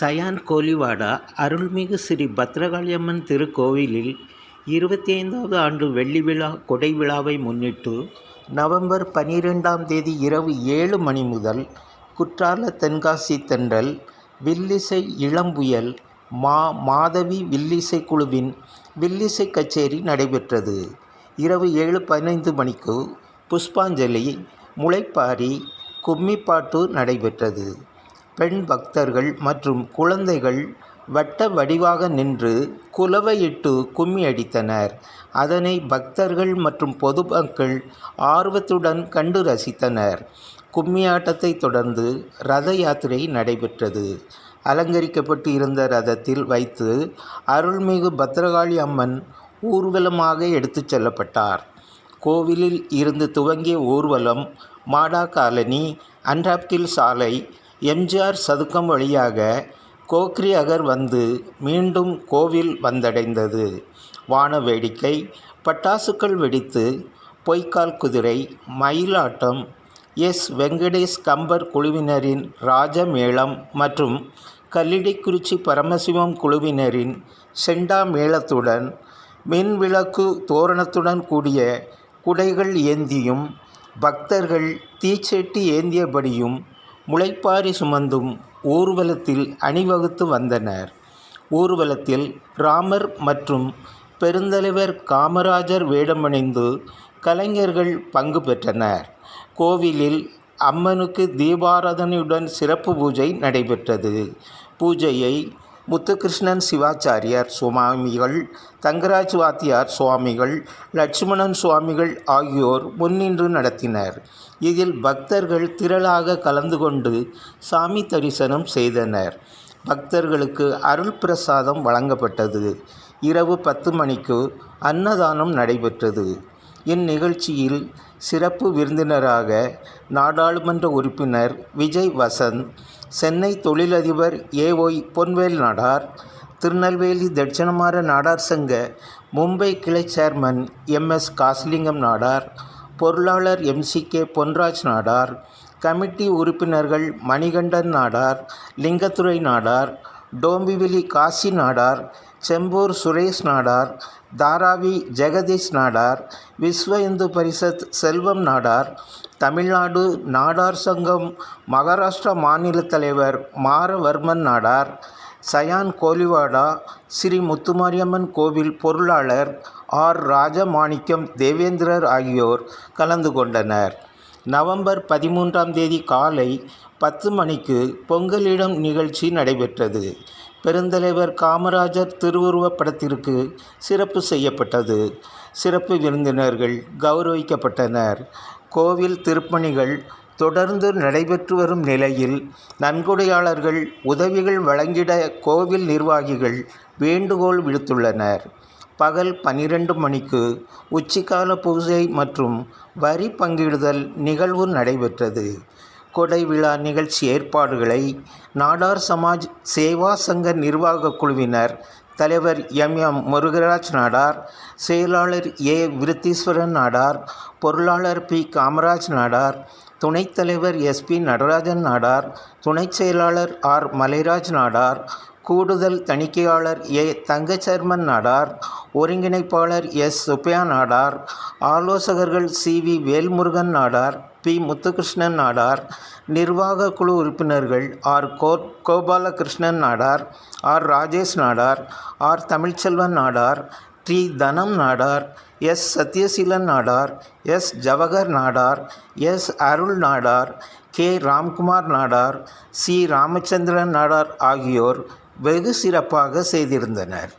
Cyan Koliwada அருள்மிகு ஸ்ரீ பத்ரகாளியம்மன் திருக்கோவிலில் இருபத்தி ஐந்தாவது ஆண்டு வெள்ளி விழா கொடை விழாவை முன்னிட்டு நவம்பர் பனிரெண்டாம் தேதி இரவு ஏழு மணி முதல் குற்றால தென்காசி தென்றல் வில்லிசை இளம்புயல் மா மாதவி வில்லிசை குழுவின் வில்லிசை கச்சேரி நடைபெற்றது. இரவு ஏழு பதினைந்து மணிக்கு புஷ்பாஞ்சலி முளைப்பாரி கும்மிப்பாட்டு நடைபெற்றது. பெண் பக்தர்கள் மற்றும் குழந்தைகள் வட்ட வடிவாக நின்று குலவையிட்டு கும்மி அடித்தனர். அதனை பக்தர்கள் மற்றும் பொதுமக்கள் ஆர்வத்துடன் கண்டு ரசித்தனர். கும்மியாட்டத்தை தொடர்ந்து ரத யாத்திரை நடைபெற்றது. அலங்கரிக்கப்பட்டு இருந்த ரதத்தில் வைத்து அருள்மிகு பத்ரகாளி அம்மன் ஊர்வலமாக எடுத்துச் செல்லப்பட்டார். கோவிலில் இருந்து துவங்கிய ஊர்வலம் மாடா காலனி அன்றாப்கில் சாலை எம்ஜிஆர் சதுக்கம் வழியாக கோக்ரி அகர் வந்து மீண்டும் கோவில் வந்தடைந்தது. வான வேடிக்கை பட்டாசுக்கள் வெடித்து பொய்க்கால் குதிரை மயிலாட்டம் எஸ். வெங்கடேஷ் கம்பர் குழுவினரின் ராஜமேளம் மற்றும் கல்லிடைக்குறிச்சி பரமசிவம் குழுவினரின் செண்டா மேளத்துடன் மின்விளக்கு தோரணத்துடன் கூடிய குடைகள் ஏந்தியும் பக்தர்கள் தீச்செட்டி ஏந்தியபடியும் முளைப்பாரி சுமந்தும் ஊர்வலத்தில் அணிவகுத்து வந்தனர். ஊர்வலத்தில் ராமர் மற்றும் பெருந்தலைவர் காமராஜர் வேடமணிந்து கலைஞர்கள் பங்கு பெற்றனர். கோவிலில் அம்மனுக்கு தீபாராதனையுடன் சிறப்பு பூஜை நடைபெற்றது. பூஜையை முத்துகிருஷ்ணன் சிவாச்சாரியார் சுவாமிகள் தங்கராஜ் வாத்தியார் சுவாமிகள் லட்சுமணன் சுவாமிகள் ஆகியோர் முன்னின்று நடத்தினர். இதில் பக்தர்கள் திரளாக கலந்து கொண்டு சாமி தரிசனம் செய்தனர். பக்தர்களுக்கு அருள் பிரசாதம் வழங்கப்பட்டது. இரவு பத்து மணிக்கு அன்னதானம் நடைபெற்றது. இந்நிகழ்ச்சியில் சிறப்பு விருந்தினராக நாடாளுமன்ற உறுப்பினர் விஜய் வசந்த் சென்னை தொழிலதிபர் ஏஒய் பொன்வேல் நாடார் திருநெல்வேலி தட்சிணமார நாடார் சங்க மும்பை கிளை சேர்மன் எம்எஸ் காசிலிங்கம் நாடார் பொருளாளர் எம்சிகே பொன்ராஜ் நாடார் கமிட்டி உறுப்பினர்கள் மணிகண்டன் நாடார் லிங்கத்துறை நாடார் டோம்பிவிலி காசி நாடார் செம்பூர் சுரேஷ் நாடார் தாராவி ஜெகதீஷ் நாடார் விஸ்வ இந்து பரிஷத் செல்வம் நாடார் தமிழ்நாடு நாடார் சங்கம் மகாராஷ்டிரா மாநில தலைவர் மாரவர்மன் நாடார் சயான் கோலிவாடா ஸ்ரீ முத்துமாரியம்மன் கோவில் பொருளாளர் ஆர் ராஜமாணிக்கம் தேவேந்திரர் ஆகியோர் கலந்து கொண்டனர். நவம்பர் பதிமூன்றாம் தேதி காலை பத்து மணிக்கு பொங்கலிடம் நிகழ்ச்சி நடைபெற்றது. பெருந்தலைவர் காமராஜர் திருவுருவப் படத்திற்கு சிறப்பு செய்யப்பட்டது. சிறப்பு விருந்தினர்கள் கௌரவிக்கப்பட்டனர். கோவில் திருப்பணிகள் தொடர்ந்து நடைபெற்று வரும் நிலையில் நன்கொடையாளர்கள் உதவிகள் வழங்கிட கோவில் நிர்வாகிகள் வேண்டுகோள் விடுத்துள்ளனர். பகல் பன்னிரண்டு மணிக்கு உச்சிக்கால பூஜை மற்றும் வரி பங்கிடுதல் நிகழ்வு நடைபெற்றது. கொடை விழா நிகழ்ச்சி ஏற்பாடுகளை நாடார் சமாஜ் சேவா சங்க நிர்வாக குழுவினர் தலைவர் எம். எம். முருகராஜ் நாடார் செயலாளர் ஏ. விருத்தீஸ்வரன் நாடார் பொருளாளர் பி. காமராஜ் நாடார் துணைத் தலைவர் எஸ்பி நடராஜன் நாடார் துணைச் செயலாளர் ஆர். மலைராஜ் நாடார் கூடுதல் தணிக்கையாளர் ஏ. தங்கச்சர்மன் நாடார் ஒருங்கிணைப்பாளர் எஸ். சுப்பையா நாடார் ஆலோசகர்கள் C. V. Velmurugan Nadar P. Muthukrishnan Nadar நிர்வாக குழு உறுப்பினர்கள் R. Go. Gopalakrishnan Nadar R. Rajesh Nadar R. Tamilselvan Nadar Shri Dhanam Nadar S Sathyaseelan Nadar S Jawahar Nadar S Arul Nadar K Ramkumar Nadar C Ramachandran Nadar ஆகியோர் வெகு சிறப்பாக செய்திருந்தனர்.